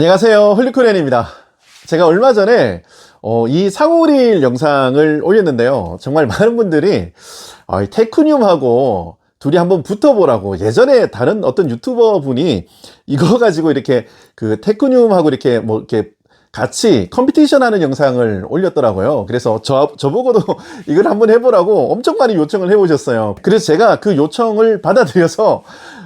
안녕하세요. 홀리코리안입니다. 제가 얼마 전에 어, 이 상호릴 영상을 올렸는데요. 정말 많은 분들이 어, 이 테크늄하고 둘이 한번 붙어보라고 예전에 다른 어떤 유튜버 분이 이거 가지고 이렇게 그 테크늄하고 이렇게 뭐 이렇게 같이 컴피티션 하는 영상을 올렸더라고요. 그래서 저, 저보고도 이걸 한번 해보라고 엄청 많이 요청을 해오셨어요. 그래서 제가 그 요청을 받아들여서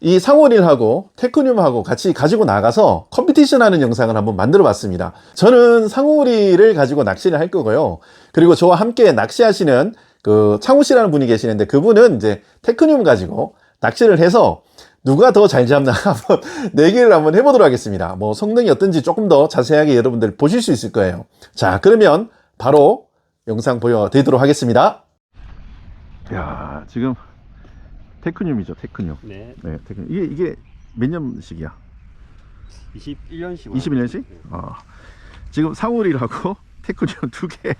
이 상호릴하고 테크늄하고 같이 가지고 나가서 컴피티션 하는 영상을 한번 만들어 봤습니다. 저는 상호릴을 가지고 낚시를 할 거고요. 그리고 저와 함께 낚시하시는 그 창호 씨라는 분이 계시는데 그분은 이제 테크늄 가지고 낚시를 해서 누가 더 잘 잡나 한번 내기를 한번 해보도록 하겠습니다. 뭐 성능이 어떤지 조금 더 자세하게 여러분들 보실 수 있을 거예요. 자, 그러면 바로 영상 보여드리도록 하겠습니다. 야, 지금 테크늄이죠, 테크늄. 네, 네, 테크늄. 이게 이게 몇 년씩이야? 21년씩. 21년씩? 어. 지금 상호릴하고 테크늄 두 개.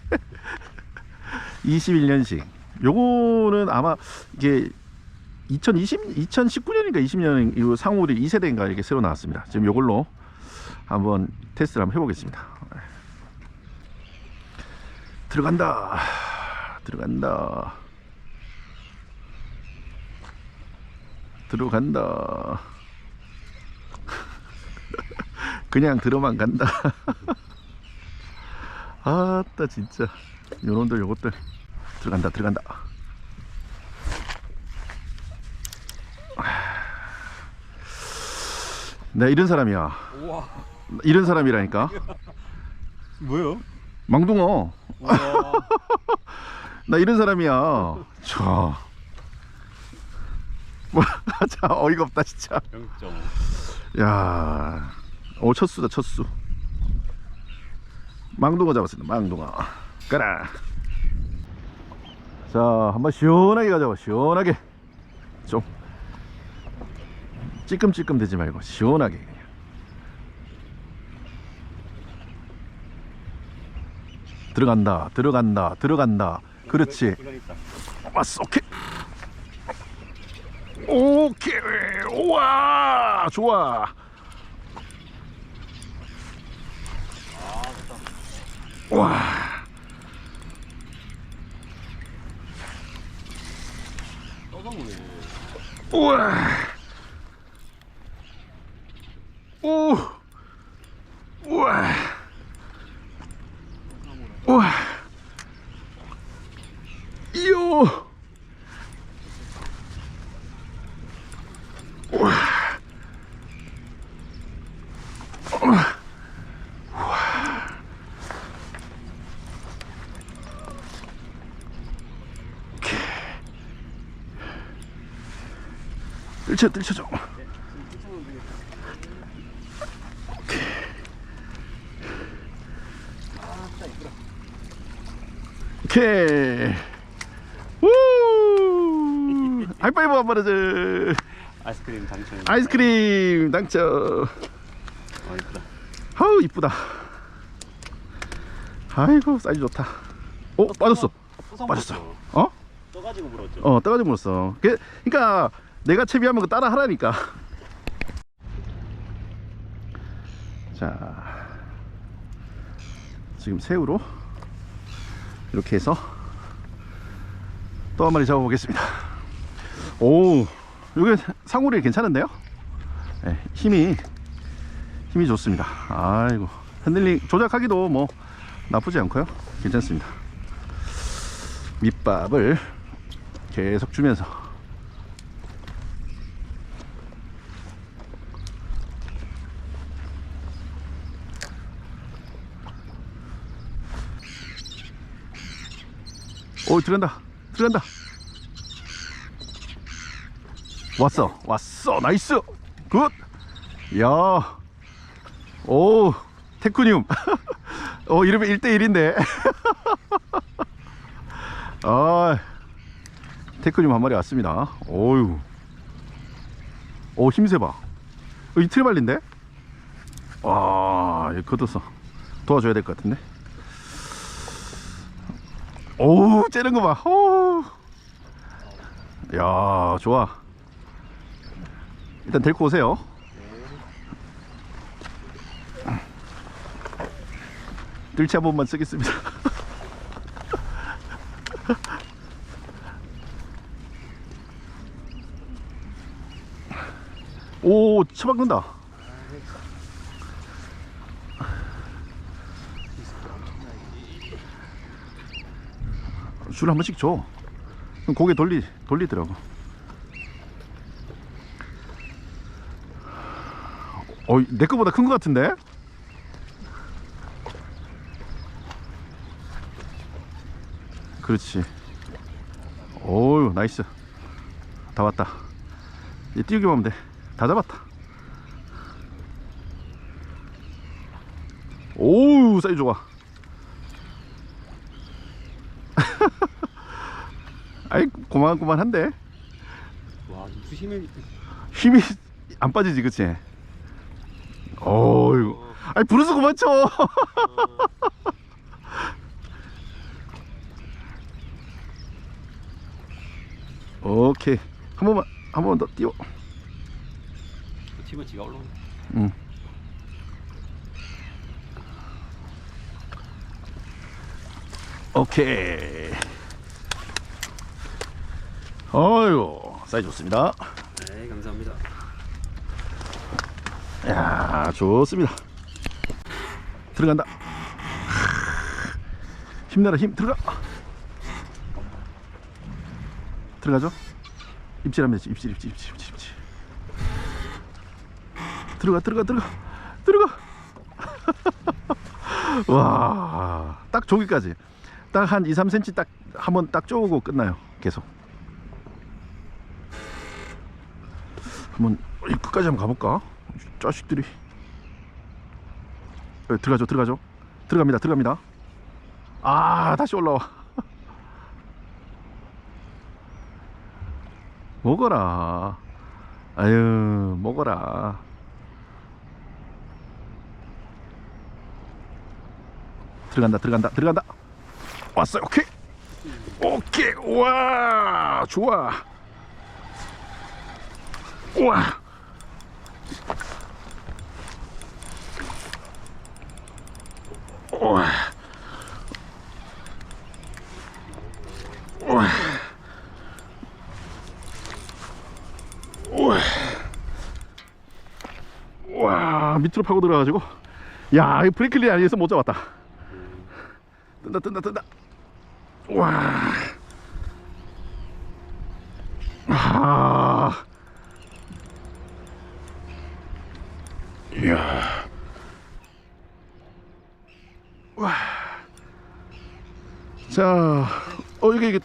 21년씩. 요거는 아마 이게 2020, 2019년 인가 20년 이 상호릴 2세대인가 이렇게 새로 나왔습니다. 지금 요걸로 한번 테스트를 한번 해보겠습니다. 들어간다. 들어간다. 들어간다. 그냥 들어만 간다. 아따 진짜 요놈들 요것들 들어간다 들어간다. 나 이런 사람이야. 우와, 이런 사람이라니까. 뭐요? 망둥어. 나 이런 사람이야. 자. 뭐, 자, 어이가 없다, 진짜. 0.5. 야, 오, 첫 수다, 첫 수. 망둥어 잡았습니다, 망둥어. 가라. 자, 한번 시원하게 가자고, 시원하게. 좀. 찌끔찌끔 되지 말고, 시원하게. 그냥. 들어간다, 들어간다, 들어간다. 그렇지. 왔어 오케이 오케이 우와 좋아 와. 우와 오 우와 우와 이요 우와 뜰쳐 뜰쳐줘 오케이 우 하이파이브 한 번 하자 아이스크림 당첨. 아이스크림 당첨 아, 이쁘다. 아우 이쁘다 아이고 사이즈 좋다 어 빠졌어 빠졌어. 어? 떠가지고 물었죠. 어 떠가지고 물었어 그, 그니까 내가 채비하면 그 따라 하라니까. 자 지금 새우로 이렇게 해서 또 한 마리 잡아보겠습니다. 오 이게 상우리 괜찮은데요? 네, 힘이 힘이 좋습니다. 아이고 흔들리 조작하기도 뭐 나쁘지 않고요. 괜찮습니다. 밑밥을 계속 주면서 오 들어간다. 들어간다. 왔어. 왔어. 나이스. 굿야오 테크늄. 어 이러면 1대1인데. 아 테크늄 한 마리 왔습니다. 오유 오 힘세 봐. 어, 이틀 발린데? 와 이거 걷었어 도와줘야 될 것 같은데 오우 째는 거봐 야 좋아 일단 데리고 오세요 들치 한 번만 쓰겠습니다. 오, 처박는다. 줄 한 번씩 줘. 그럼 고개 돌리 돌리더라고. 어, 내 거보다 큰 거 같은데? 그렇지. 오유, 나이스. 다 왔다. 이제 띄우기만 하면 돼. 다 잡았다. 오우, 사이즈 좋아. 아이, 고만고만한데? 와, 부심을 힘이 안 빠지지, 그치? 어유, 아이, 브루스 그만 쳐! 오케이. 한 번만, 한 번만 더 띄워. 팀은 지가 올라오네. 응. 오케이. 어유, 사이즈 좋습니다. 네, 감사합니다. 야, 좋습니다. 들어간다. 힘내라 힘 들어가. 들어가죠? 입질하면 되지. 입질 입질 입질 입질 입질. 들어가 들어가 들어가 들어가. 와, 딱 저기까지. 딱 한 2, 3cm 딱 한번 딱 쪼고 끝나요. 계속. 한번 이 끝까지 한번 가볼까? 자식들이. 어, 들어가죠 들어가죠. 들어갑니다 들어갑니다. 아 다시 올라와. 먹어라. 아유 먹어라. 들어간다 들어간다 들어간다. 왔어요 오케이. 오케이 와 좋아 와 와. 와. 와. 와, 밑으로 파고 들어가가지고. 야, 이 브레이클리 아니어서 못 잡았다. 뜬다, 뜬다, 뜬다. 와. 아. 이야. 와. 자, 어 이게 이게.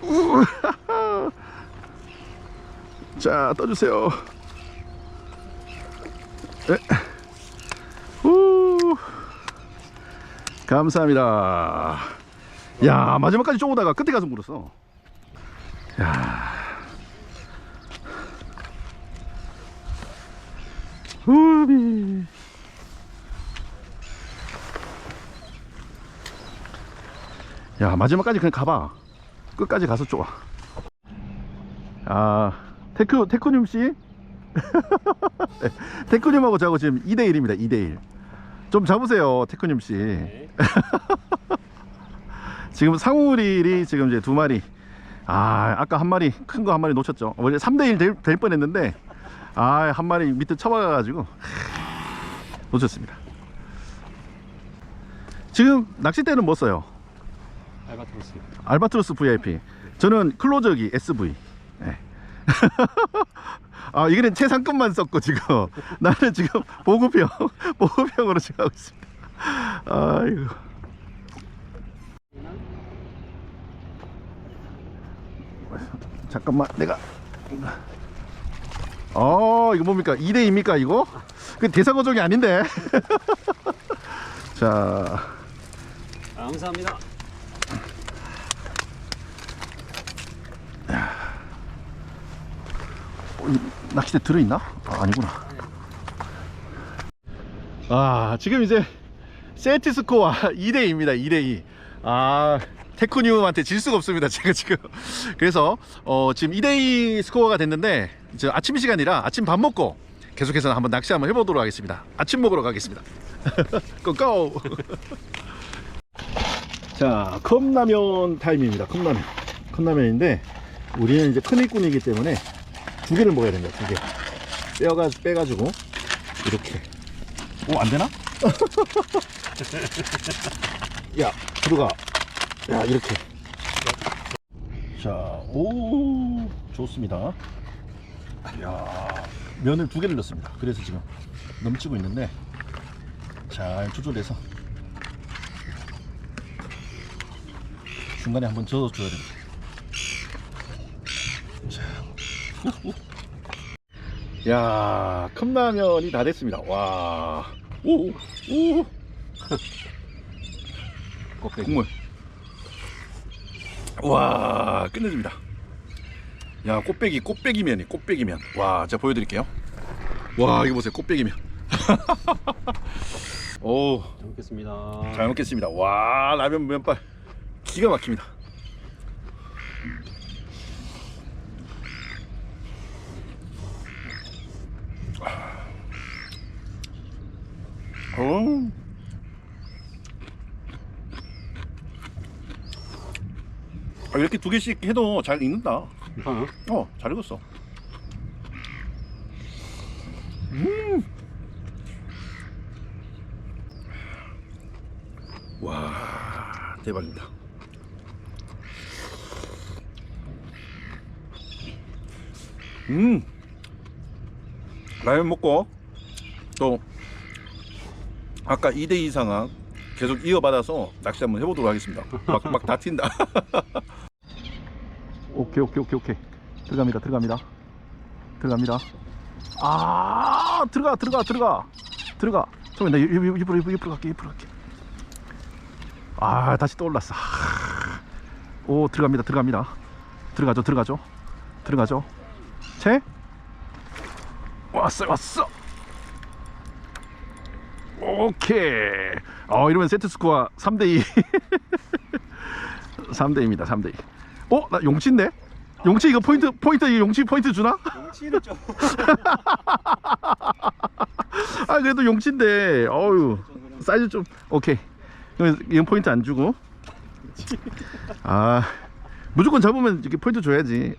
우하하. 자, 떠주세요. 에. 우. 감사합니다. 야, 마지막까지 쪼고다가 끝에 가서 물었어. 야. 야 마지막까지 그냥 가봐. 끝까지 가서 쪼아. 아 테크 테크님 씨, 테크님하고 저하고 지금 2대 1입니다. 2대 1. 좀 잡으세요, 테크님 씨. 네. 지금 상우릴이 지금 이제 두 마리. 아 아까 한 마리 큰 거 한 마리 놓쳤죠. 원래 3대 1 될, 될 뻔했는데 아 한 마리 밑에 쳐박아가지고 놓쳤습니다. 지금 낚싯대는 뭐 써요? 알바트로스. 알바트로스 VIP. 저는 클로저기 SV. 네. 아 이거는 최상급만 썼고 지금 나는 지금 보급형 보급형으로 지금 하고 있습니다. 아이고. 잠깐만 내가 어 이거 뭡니까 2대2입니까 이거? 그 대사고정이 아닌데 자 감사합니다. 어, 이 낚싯대 들어있나? 아, 아니구나. 아, 지금 이제 세트 스코어 2대2입니다. 2대2. 아, 테크니움한테 질 수가 없습니다. 제가 지금. 그래서, 어, 지금 2대2 스코어가 됐는데, 이제 아침 시간이라 아침 밥 먹고 계속해서 한번 낚시 한번 해보도록 하겠습니다. 아침 먹으러 가겠습니다. 고고! 자, 컵라면 타임입니다. 컵라면. 컵라면인데 우리는 이제 큰 일꾼이기 때문에 두 개를 먹어야 됩니다. 두 개. 빼가 빼가지고 이렇게. 오, 안 되나? 야, 들어가. 야, 이렇게. 자, 오, 좋습니다. 야, 면을 두 개를 넣습니다. 그래서 지금 넘치고 있는데 잘 조절해서 중간에 한번 저어줘야 됩니다. 자, 후, 후. 야, 컵라면이 다 됐습니다. 와, 오, 오. 국물. 와, 끝내줍니다. 야, 꽃배기, 꽃배기면이, 꽃배기면. 와, 제가 보여드릴게요. 와, 이거 보세요, 꽃배기면. 오, 잘 먹겠습니다. 잘 먹겠습니다. 와, 라면 면발 기가 막힙니다. 어. 아, 이렇게 두 개씩 해도 잘 익는다. 어? 어, 잘 익었어. 음. 와, 대박입니다. 음. 라면 먹고 또 아까 2대2 상황 계속 이어받아서 낚시 한번 해보도록 하겠습니다. 막, 막 다튄다. 오케이, 오케이, 오케이, 오케이. 들어갑니다, 들어갑니다. 들어갑니다. 아, 들어가, 들어가, 들어가. 들어가. 잠깐만, 나 옆으로, 옆으로, 옆으로 갈게, 옆으로 갈게. 아, 다시 떠올랐어. 하. 오, 들어갑니다, 들어갑니다. 들어가죠, 들어가죠. 들어가죠. 채? 왔어, 왔어. 오케이. 어, 이러면 세트 스코어 3대2. 3대2입니다, 3대2. 어? 나 용치인데? 용치 이거 포인트, 포인트, 이거 용치 포인트 주나? 용치는 좀. 아, 그래도 용치인데. 어유 사이즈 좀, 오케이. 이건 포인트 안 주고. 아, 무조건 잡으면 이렇게 포인트 줘야지.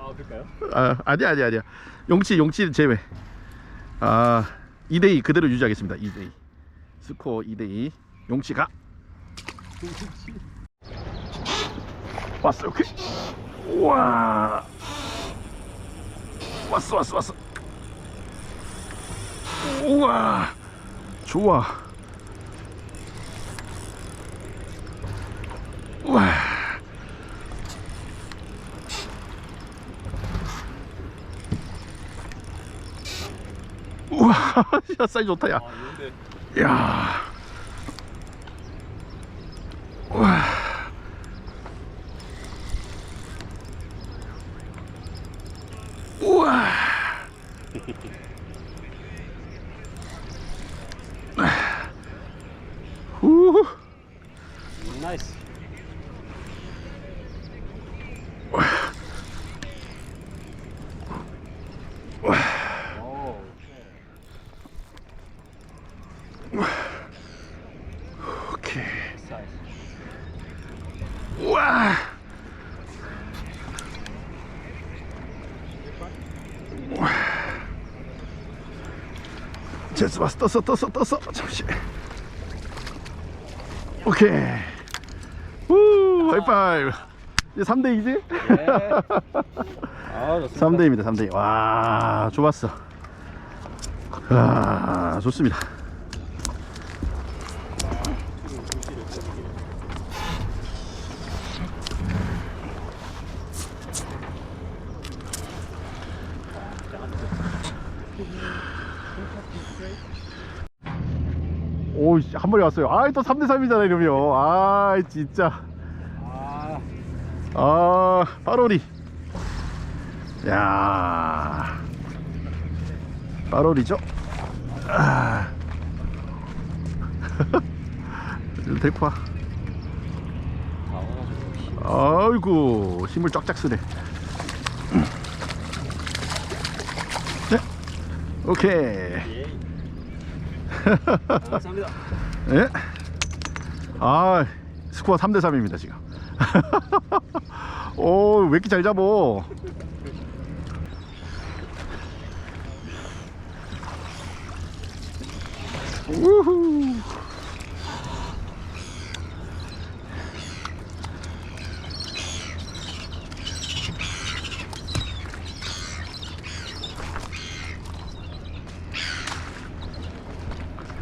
아, 그럴까요? 아, 아니야, 아니야, 아니야. 용치, 용치 제외. 아, 2대2 그대로 유지하겠습니다. 2대2. 스코어 2대2. 용치 가. 왔어, 오케이. 우와. 왔어, 왔어, 왔어. 우와. 좋아. 우와. 우와, 야, 사이즈 좋다, 야. 아, 이런데 야. 우와. 우와. 후. 나 오케이. 사이즈. 우와. 제스 왔어 떴어 떴어 떴어 잠시 오케이 우 하이파이브 이제 3대 2지? 아, 좋습니다. 3대 2입니다 3대 2. 와 좋았어 아 좋습니다 한 마리 왔어요 아이 또 3대 3이잖아 이러면 아 진짜 아, 아, 빠로리. 야. 빠로리죠? 아. 데리고. 아이고, 힘을 쫙쫙 쓰네. 네? 오케이. 예. 감사합니다. 예? 아, 스코어 3대 3입니다, 지금. 오, 왜 이렇게 잘 잡어? 우후.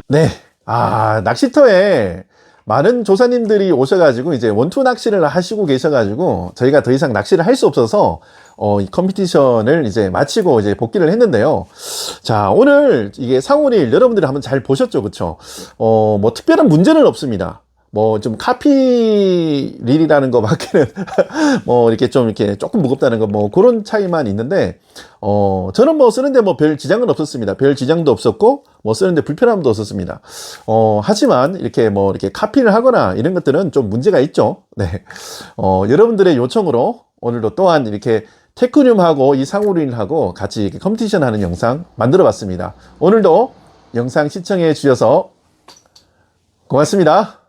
네. 아, 낚시터에 많은 조사님들이 오셔가지고 이제 원투 낚시를 하시고 계셔가지고 저희가 더 이상 낚시를 할 수 없어서 어, 이 컴피티션을 이제 마치고 이제 복귀를 했는데요. 자, 오늘 이게 상호릴 여러분들이 한번 잘 보셨죠? 그쵸? 어, 뭐 특별한 문제는 없습니다. 뭐 좀 카피 릴이라는 거밖에는 뭐 이렇게 좀 이렇게 조금 무겁다는 거 뭐 그런 차이만 있는데 어 저는 뭐 쓰는데 뭐 별 지장은 없었습니다. 별 지장도 없었고 뭐 쓰는데 불편함도 없었습니다. 어 하지만 이렇게 뭐 이렇게 카피를 하거나 이런 것들은 좀 문제가 있죠. 네. 어 여러분들의 요청으로 오늘도 또한 이렇게 테크늄하고 이 상우린하고 같이 이렇게 컴피티션 하는 영상 만들어 봤습니다. 오늘도 영상 시청해 주셔서 고맙습니다.